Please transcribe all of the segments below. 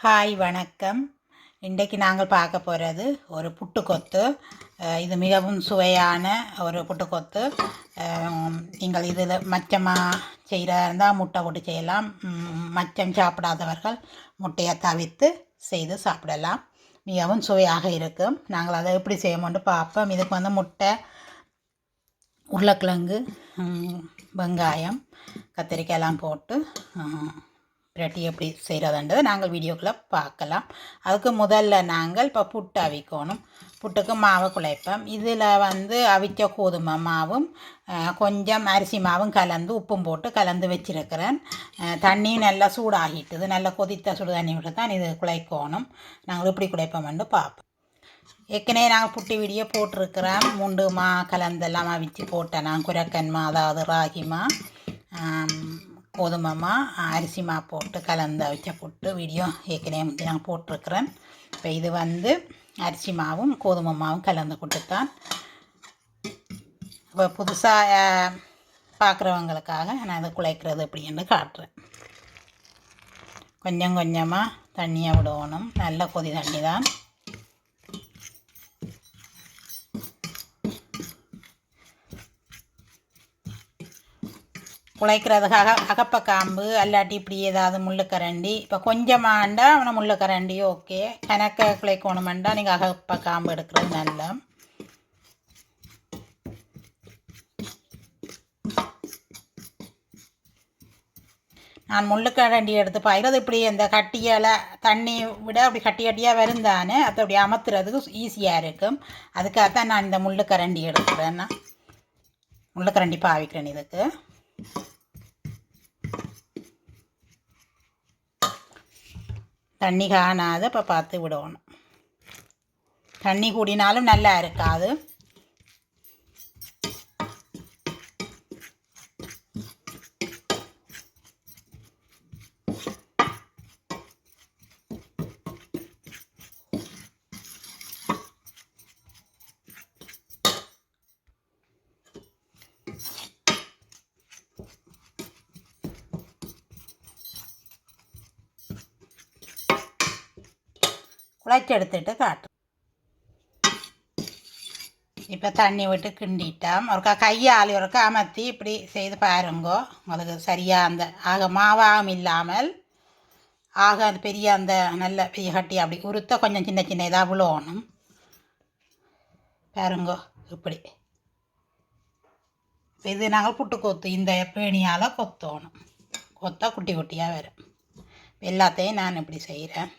Hi வணக்கம். இன்றைக்கு நாங்கள் பார்க்க போகிறது ஒரு புட்டுக்கொத்து. இது மிகவும் சுவையான ஒரு புட்டுக்கொத்து. நீங்கள் இதில் மச்சமாக செய்கிறதா இருந்தால் முட்டை போட்டு செய்யலாம். மச்சம் சாப்பிடாதவர்கள் முட்டையை தவிர்த்து செய்து சாப்பிடலாம். மிகவும் சுவையாக இருக்கும். நாங்கள் அதை எப்படி செய்யணும்னு பார்ப்போம். இதுக்கு வந்து முட்டை உருளைக்கிழங்கு வெங்காயம் கத்திரிக்காயெல்லாம் போட்டு பிரட்டி எப்படி செய்கிறதுன்றதை நாங்கள் வீடியோக்குள்ளே பார்க்கலாம். அதுக்கு முதல்ல நாங்கள் இப்போ புட்டு அவிக்கணும். புட்டுக்கு மாவை குழைப்போம். இதில் வந்து அவிச்ச கோதுமை மாவும் கொஞ்சம் அரிசி மாவும் கலந்து உப்பும் போட்டு கலந்து வச்சிருக்கிறேன். தண்ணியும் நல்லா சூடாகிட்டுது. நல்லா கொதித்த சுடு தண்ணி விட்டு தான் இது குழைக்கணும். நாங்கள் இப்படி குழைப்போம்னு பார்ப்போம். ஏற்கனவே நாங்கள் புட்டு வீடியோ போட்டிருக்கிறோம். முண்டு மா கலந்தெல்லாம் அவிச்சு போட்டேன் நான். குரக்கன் மா அதாவது ராகிமா கோதுமைமா அரிசி மா போட்டு கலந்து அவிச்ச புட்டு வீடியோ ஏற்கனவே வந்து நான் போட்டிருக்கிறேன். இப்போ இது வந்து அரிசி மாவும் கோதுமை மாவும் கலந்து புட்டு தான் இப்போ புதுசாக பார்க்குறவங்களுக்காக நான் அதை குழைக்கிறது அப்படின்னு காட்டுறேன். கொஞ்சம் கொஞ்சமாக தண்ணியை விடணும். நல்ல கொதி தண்ணி தான் குழைக்கிறதுக்காக அகப்பக்காம்பு அல்லாட்டி இப்படி ஏதாவது முள்ளுக்கரண்டி. இப்போ கொஞ்சமாண்டா அவனை முள்ளுக்கரண்டி ஓகே. கணக்க குழைக்கணுமெண்டா நீங்கள் அகப்பக்காம்பு எடுக்கிறது நல்ல. நான் முள்ளுக்கரண்டி எடுத்து பாய்கிறது இப்படி இந்த கட்டியால் தண்ணி விட அப்படி கட்டி கட்டியாக வருந்தானே அதை அப்படி அமர்த்துறதுக்கு ஈஸியாக இருக்கும். அதுக்காக தான் நான் இந்த முள்ளுக்கரண்டி எடுக்கிறேன்னா. முள்ளுக்கரண்டி பாவிக்கிறேன் இதுக்கு. தண்ணி காணாத இப்போ பார்த்து விடணும். தண்ணி கூடினாலும் நல்லா இருக்காது. குழைச்சி எடுத்துட்டு இப்போ தண்ணி விட்டு கிண்டிட்டோம் ஒருக்கா கையால் ஒருக்கா அமர்த்தி இப்படி செய்து பாருங்கோ உங்களுக்கு சரியாக அந்த ஆக மாவாகம் இல்லாமல் ஆக அது பெரிய அந்த நல்ல பெரிய கட்டி அப்படி உருத்த கொஞ்சம் சின்ன சின்ன இதாக விழுவணும் பாருங்கோ இப்படி இது நாங்கள் புட்டு கொத்து இந்த பேணியால் கொத்தணும் கொத்தா குட்டி குட்டியாக வரும் எல்லாத்தையும் நான் இப்படி செய்கிறேன்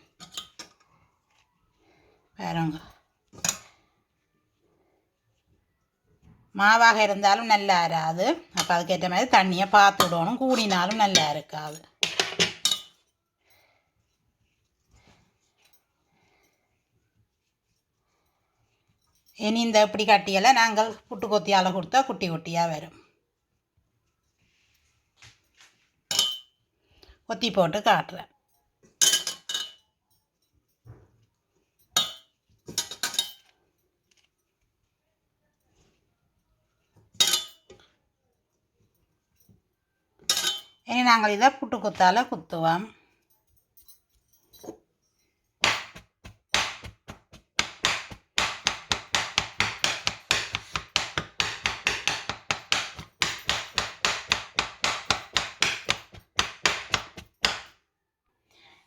பாருங்க. மாவாக இருந்தாலும் நல்லா இராது அப்போ அதுக்கேற்ற மாதிரி தண்ணியை பார்த்து விடணும். கூடினாலும் நல்லா இருக்காது. இனி இந்த இப்படி கட்டியெல்லாம் நாங்கள் புட்டு கொத்தியால் கொடுத்தா குட்டி குட்டியாக வரும். கொத்தி போட்டு காட்டுறேன். இனி நாங்கள் இதை புட்டு குத்தால் குத்துவோம்.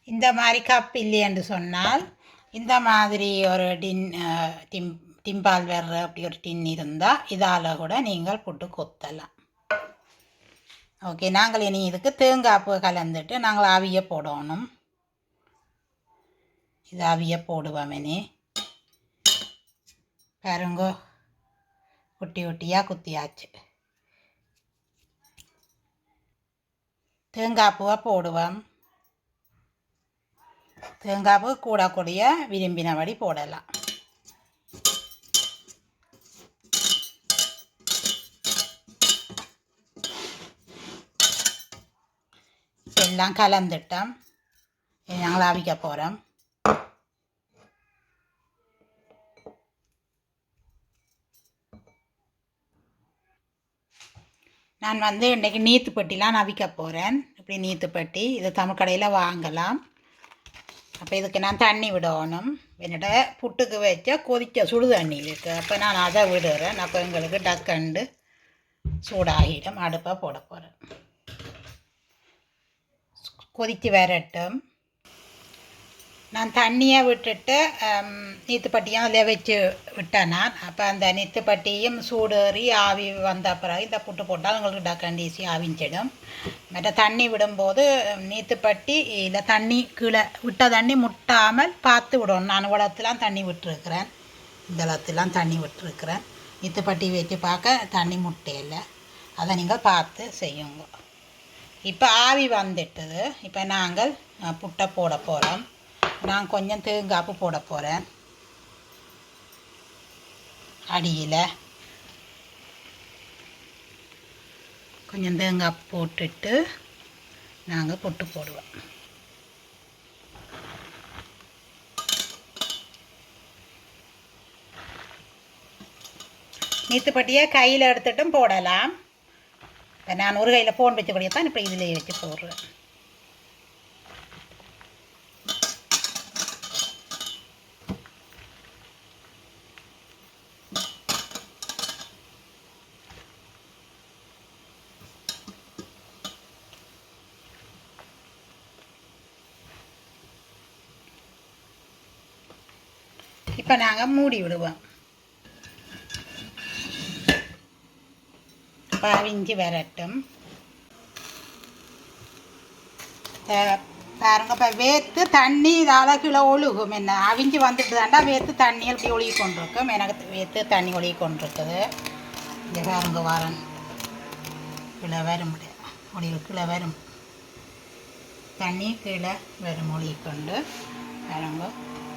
இந்த மாதிரி கப் இல்லை என்று சொன்னால் இந்த மாதிரி ஒரு டின் டிம் டிம்பால் வர்ற அப்படி ஒரு டின் இருந்தால் இதால் கூட நீங்கள் புட்டு கொத்தலாம் ஓகே நாங்கள் இனி இதுக்கு தேங்காய்ப்பு கலந்துட்டு நாங்கள் ஆவியை போடணும். இது ஆவியை போடுவோம் இனி. பாருங்கோ குட்டி குட்டியாக குத்தியாச்சு. தேங்காய் போடுவோம். தேங்காய்ப்பு கூட கூடிய விரும்பினபடி போடலாம். எல்லாம் கலந்துட்டோம் இனி நாங்கள் அவிக்க போகிறோம் நான் வந்து இன்றைக்கி நீத்துப்பட்டிலாம் நவிக்க போகிறேன் இப்படி நீத்துப்பட்டி இது தமிழ் கடையில் வாங்கலாம் அப்போ இதுக்கு நான் தண்ணி விடணும் என்னோட புட்டுக்கு வச்ச கொதிக்க சுடு தண்ணி இருக்குது அப்போ நான் அதை விடுறேன் அப்போ எங்களுக்கு டக்கண்டு சூடாகிடும் அடுப்பை போட போகிறேன் கொதித்து வரட்டும் நான் தண்ணியை விட்டுட்டு நீத்துப்பட்டியும் அதில் வச்சு விட்டேன் நான். அப்போ அந்த நீத்துப்பட்டியும் சூடேறி ஆவி வந்த பிறகு இந்த புட்டு போட்டால் உங்களுக்கு டக்கண்டு ஈஸி ஆவிஞ்சிடும் மற்ற தண்ணி விடும்போது நீத்துப்பட்டி இல்லை தண்ணி கீழே விட்ட தண்ணி முட்டாமல் பார்த்து விடணும். நான் உலகத்துலாம் தண்ணி விட்டுருக்குறேன். இந்த அளத்துலாம் தண்ணி விட்டுருக்குறேன். நீத்துப்பட்டி வச்சு பார்க்க தண்ணி முட்டையில் அதை நீங்கள் பார்த்து செய்யுங்க. இப்போ ஆவி வந்துட்டது இப்போ நாங்கள் புட்டை போட போகிறோம் நான் கொஞ்சம் தேங்காப்பு போட போகிறேன் அடியில். கொஞ்சம் தேங்காய் போட்டுட்டு நாங்கள் புட்டு போடுவோம். நீத்துப்பட்டியை கையில் எடுத்துட்டும் போடலாம். நான் ஒரு கையில் ஃபோன் வச்சபடியே தான் இப்போ இதில் வச்சு போடுறேன் இப்போ நாங்கள் மூடி விடுவோம். பாவிஞ்சு வரட்டும். பாருங்கப்பா வேத்து தண்ணி இதால் கீழே ஒழுகும். என்ன அவிஞ்சு வந்துட்டு தாண்டா வேத்து தண்ணி அப்படி ஒழுகி கொண்டிருக்கும் எனக்கு வேத்து தண்ணி ஒழுகி கொண்டிருக்குது இந்த பாருங்க வரன். கீழே வரும். ஒளி கீழே வரும். தண்ணி கீழே வரும். ஒழுகி கொண்டு. பாருங்க.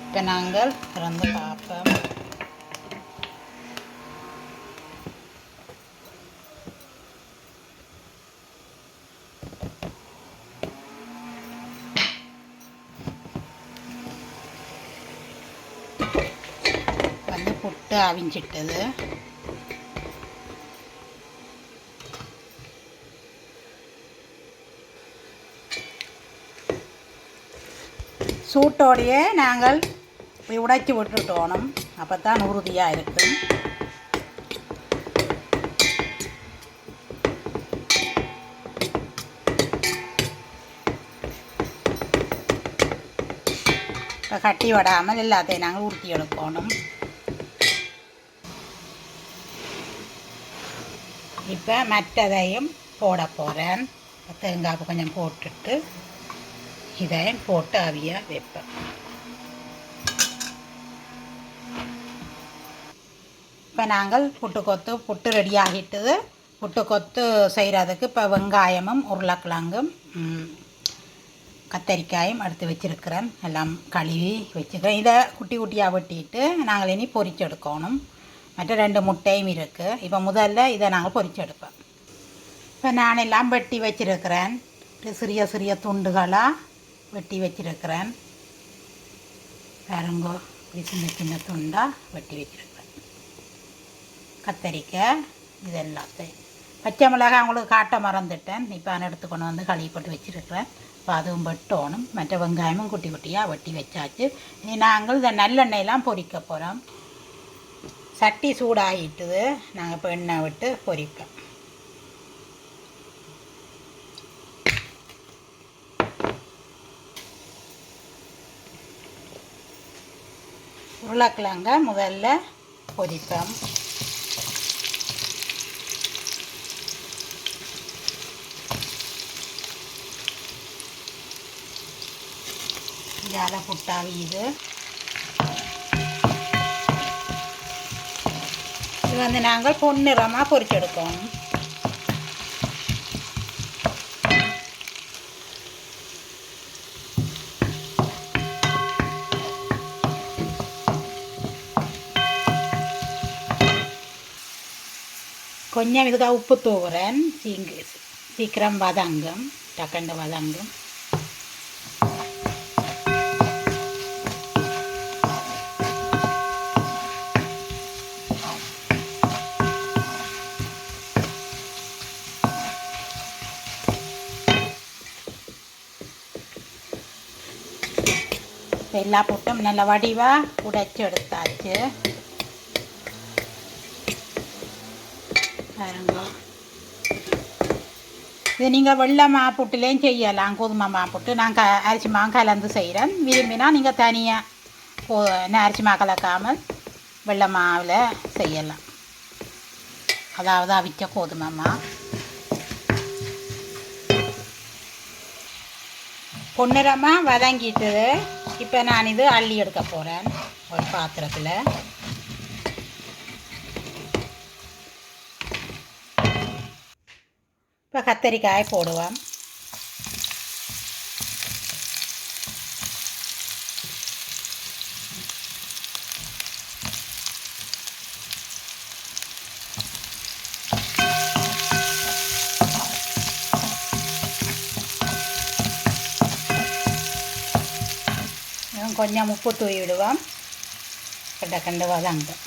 இப்போ நாங்கள் திறந்து பார்ப்போம் வந்து புட்டு அவிஞ்சிட்டது. சூட்டோடையே நாங்கள் உடைச்சி விட்டுட்டோணும். அப்போ தான் உறுதியாக இருக்கும் கட்டி விடாமல் எல்லாத்தையும் நாங்கள் உறுத்தி எடுக்கணும். இப்போ மற்றதையும் போட போகிறேன் தேங்காய் கொஞ்சம் போட்டுட்டு இதையும் போட்டு அவியாக வைப்பேன். இப்போ நாங்கள் புட்டு கொத்து புட்டு ரெடி ஆகிட்டுது. புட்டு கொத்து செய்கிறதுக்கு இப்போ வெங்காயமும் உருளைக்கிழங்கும் கத்தரிக்காயும் எடுத்து வச்சுருக்கிறேன். எல்லாம் கழுவி வச்சுக்கிறேன். இதை குட்டி குட்டியாக வெட்டிட்டு நாங்கள் இனி பொரிச்செடுக்கணும் மற்ற ரெண்டு முட்டையும் இருக்குது இப்போ முதல்ல இதை நாங்கள் பொரிச்செடுப்போம் இப்போ நான் எல்லாம் வெட்டி வச்சிருக்கிறேன். சிறிய சிறிய துண்டுகளாக வெட்டி வச்சிருக்கிறேன். பாருங்கோ இப்படி சின்ன சின்ன துண்டாக வெட்டி வச்சுருக்கிறேன். கத்தரிக்காய் இது எல்லாத்தையும். பச்சை மிளகாய் உங்களுக்கு காட்ட மறந்துட்டேன். இப்போ நான் எடுத்து கொண்டு வந்து கழுவி போட்டு வச்சிருக்கிறேன். இப்போ அதுவும் வெட்டணும். மற்ற வெங்காயமும் குட்டி குட்டியாக வெட்டி வச்சாச்சு. இனி நாங்கள் இந்த நல்லெண்ணெயெல்லாம் பொறிக்க போகிறோம் சட்டி சூடாகிட்டுது. நாங்கள் இப்போ எண்ணெய் விட்டு பொரிப்போம். உருளைக்கிழங்க முதல்ல பொரிப்போம். ஜால புட்டாவி இது வந்து நாங்கள் பொன்னிறமாக பொரிச்செடுக்கணும் கொஞ்சம் இதுக்கு உப்பு தூவுறேன். சீங்கு சீக்கிரம் வதங்கும். டக்கண்டு வதங்கும். எல்லா புட்டும் நல்ல வடிவாக உடைச்சி எடுத்தாச்சு பாருங்க. இது நீங்கள் வெள்ளை மாப்புட்டுலேயும் செய்யலாம் கோதுமை மாப்புட்டு நான் க அரிசி மா கலந்து செய்கிறேன் விரும்பினா நீங்கள் தனியாக கோ அரிசி மா கலக்காமல் வெள்ளை மாவில் செய்யலாம். அதாவது அவிச்ச கோதுமை மா. பொன்னிறமாக வதங்கிட்டு இப்போ நான் இது அள்ளி எடுக்க போகிறேன் ஒரு பாத்திரத்தில். இப்போ கத்தரிக்காய் போடுவேன் கொஞ்சம் உப்பு தூவி விடுவோம் கண்ட கண்டு வதங்கும்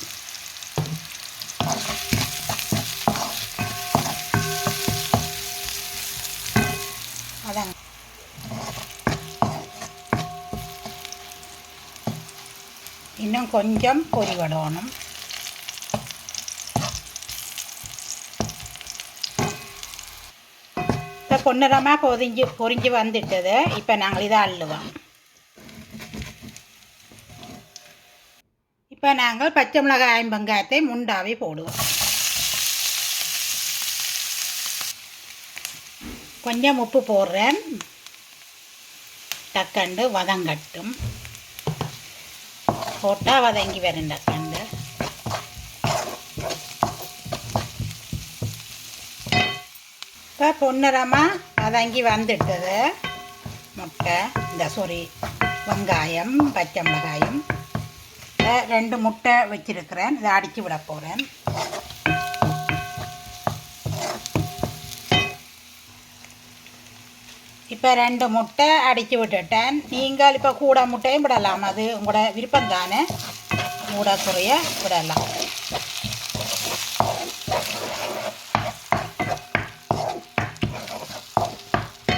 வதங்க இன்னும் கொஞ்சம் பொரி விடணும் இப்போ பொன்னிறமாக பொதிஞ்சு பொறிஞ்சு வந்துட்டது இப்போ நாங்கள் இதை அள்ளுவோம் இப்போ நாங்கள் பச்சை மிளகாய் வெங்காயத்தை முண்டாவே போடுவோம் கொஞ்சம் உப்பு போடுறேன் தக்கண்டு வதங்கட்டும் போட்டால் வதங்கி வரும் தக்கண்டு இப்போ பொன்னிறமாக வதங்கி வந்துட்டது முட்டை இந்த சொறி வெங்காயம் பச்சை மிளகாயும் ரெண்டு முட்டை வச்சிருக்கிறேன். இதை அடித்து விட போகிறேன் இப்போ ரெண்டு முட்டை அடித்து விட்டுட்டேன். நீங்கள் இப்போ கூட முட்டையும் விடலாம். அது உங்களோட விருப்பம் தானே கூட குறைய விடலாம்.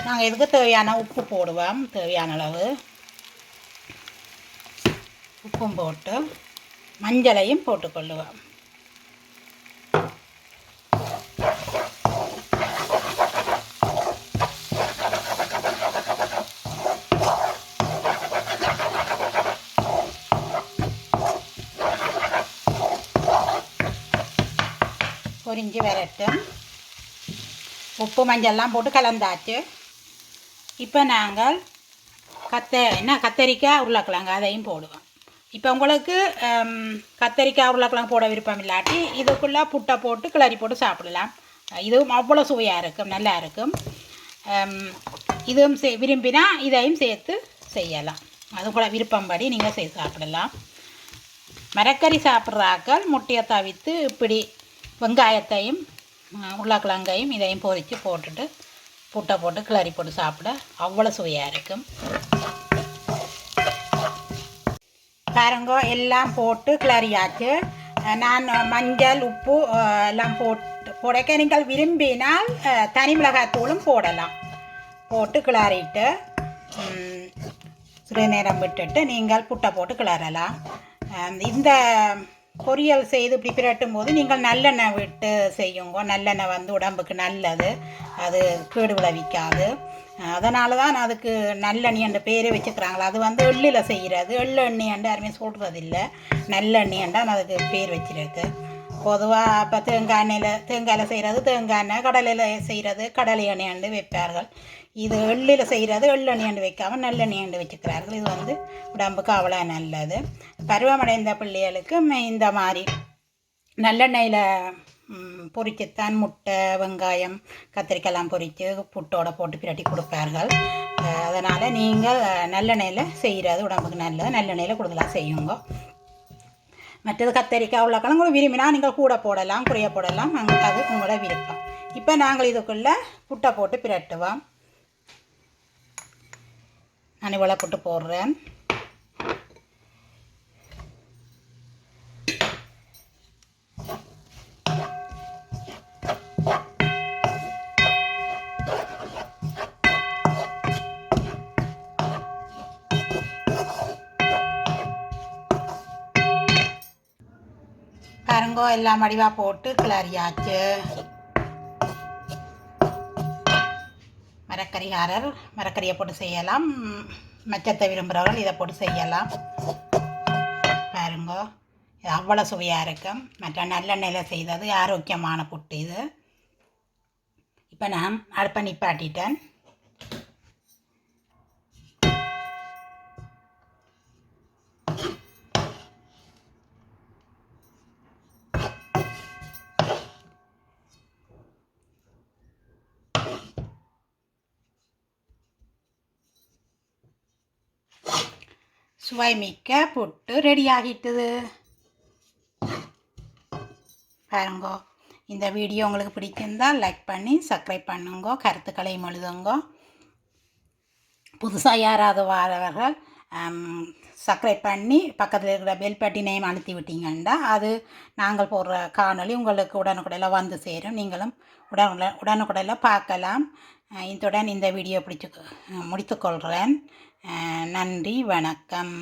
நாங்கள் இதுக்கு தேவையான உப்பு போடுவோம்? தேவையான அளவு. உப்பும் போட்டு மஞ்சளையும் போட்டுக்கொள்ளுவோம் பொரிஞ்சு வரட்டும். உப்பு மஞ்சள்லாம் போட்டு கலந்தாச்சு. இப்போ நாங்கள் கத்த என்ன கத்தரிக்காய் உருளைக்கிழங்கு அதையும் போடுவோம். இப்போ உங்களுக்கு கத்தரிக்காய் உருளைக்கிழங்கு போட விருப்பம் இல்லாட்டி இதுக்குள்ளே புட்டை போட்டு கிளறி போட்டு சாப்பிடலாம். இதுவும் அவ்வளோ சுவையாக இருக்கும் நல்லா இருக்கும். இதுவும் செய் விரும்பினா இதையும் சேர்த்து செய்யலாம். அது கூட விருப்பம்படி நீங்கள் செய்து சாப்பிடலாம். மரக்கறி சாப்பிட்றாக்கள் முட்டையை தவித்து இப்படி வெங்காயத்தையும் உருளைக்கிழங்கையும் இதையும் பொரித்து போட்டுட்டு புட்டை போட்டு கிளறி போட்டு சாப்பிட அவ்வளோ சுவையாக இருக்கும். பாருங்க எல்லாம் போட்டு கிளறியாச்சு நான் மஞ்சள் உப்பு எல்லாம் போட்டு போடக்க நீங்கள் விரும்பினால் தனி மிளகாத்தூளும் போடலாம் போட்டு கிளறிட்டு சிறு நேரம் விட்டுட்டு நீங்கள் புட்டை போட்டு கிளறலாம் இந்த பொரியல் செய்து இப்படி பிரட்டும் போது நீங்கள் நல்லெண்ணெய் விட்டு செய்யுங்க நல்லெண்ணெய் வந்து உடம்புக்கு நல்லது அது கேடு விளைவிக்காது அதனால தான் அதுக்கு நல்லெண்ணெய் என்ற பேரே வச்சுக்கிறாங்களா. அது வந்து எள்ளில் செய்கிறது எள்ளு எண்ணெயாண்டு யாருமே சொல்கிறது இல்லை நான் அதுக்கு பேர் வச்சிருக்கு. பொதுவாக இப்போ தேங்காய் எண்ணெயில் தேங்காயில் செய்கிறது தேங்காய் எண்ணெய் கடலையில் செய்கிறது கடலை எண்ணெயாண்டு வைப்பார்கள். இது எள்ளில் செய்கிறது எள்ளெண்ணெயாண்டு வைக்காமல் நல்லெண்ணெயாண்டு வச்சுக்கிறார்கள். இது வந்து உடம்புக்கு அவ்வளோ நல்லது. பருவமடைந்த பிள்ளைகளுக்கு இந்த மாதிரி நல்லெண்ணெயில் பொறிக்கத்தான் முட்டை வெங்காயம் கத்திரிக்காயெல்லாம் பொரித்து புட்டோட போட்டு பிரட்டி கொடுப்பார்கள். அதனால் நீங்கள் நல்லெண்ணெயில் செய்கிறது உடம்புக்கு நல்லது. நல்லெண்ணெயில் கூடுதலாக செய்யுங்க. மற்றது கத்தரிக்காய் உருளைக்கிழங்கு உங்களுக்கு விரும்பினா நீங்கள் கூட போடலாம் குறைய போடலாம். நாங்கள் அது உங்களோட விருப்பம். இப்போ நாங்கள் இதுக்குள்ளே புட்டை போட்டு பிரட்டுவோம். நான் இவ்வளோ புட்டு போடுறேன். பாருங்கோ எல்லாம் மடிவாக போட்டு கிளறியாச்சு. மரக்கறிகாரர் மரக்கறியை போட்டு செய்யலாம். மச்சத்தை விரும்புகிறவர்கள் இதை போட்டு செய்யலாம். பாருங்கோ இது அவ்வளோ சுவையாக இருக்கும் மற்ற நல்லெண்ணெயில் செய்தது ஆரோக்கியமான புட்டு இது. இப்போ நான் அடுப்பை நிப்பாட்டிட்டேன் சுவை மிக்க புட்டு ரெடி ஆகிட்டுது பாருங்கோ இந்த வீடியோ உங்களுக்கு பிடிச்சிருந்தால் லைக் பண்ணி சப்ஸ்கிரைப் பண்ணுங்கோ கருத்துக்களையும் எழுதுங்கோ. புதுசாக யாராவது வாரவர்கள் சப்ஸ்கிரைப் பண்ணி பக்கத்தில் இருக்கிற பெல் பட்டினையும் அழுத்தி விட்டீங்கன்னா அது நாங்கள் போடுற காணொலி உங்களுக்கு உடனுக்குடையில் வந்து சேரும். நீங்களும் உடனுக்குட உடனுக்குடையில் பார்க்கலாம். இத்துடன் இந்த வீடியோ பிடிச்சு முடித்துக்கொள்கிறேன் நன்றி வணக்கம்.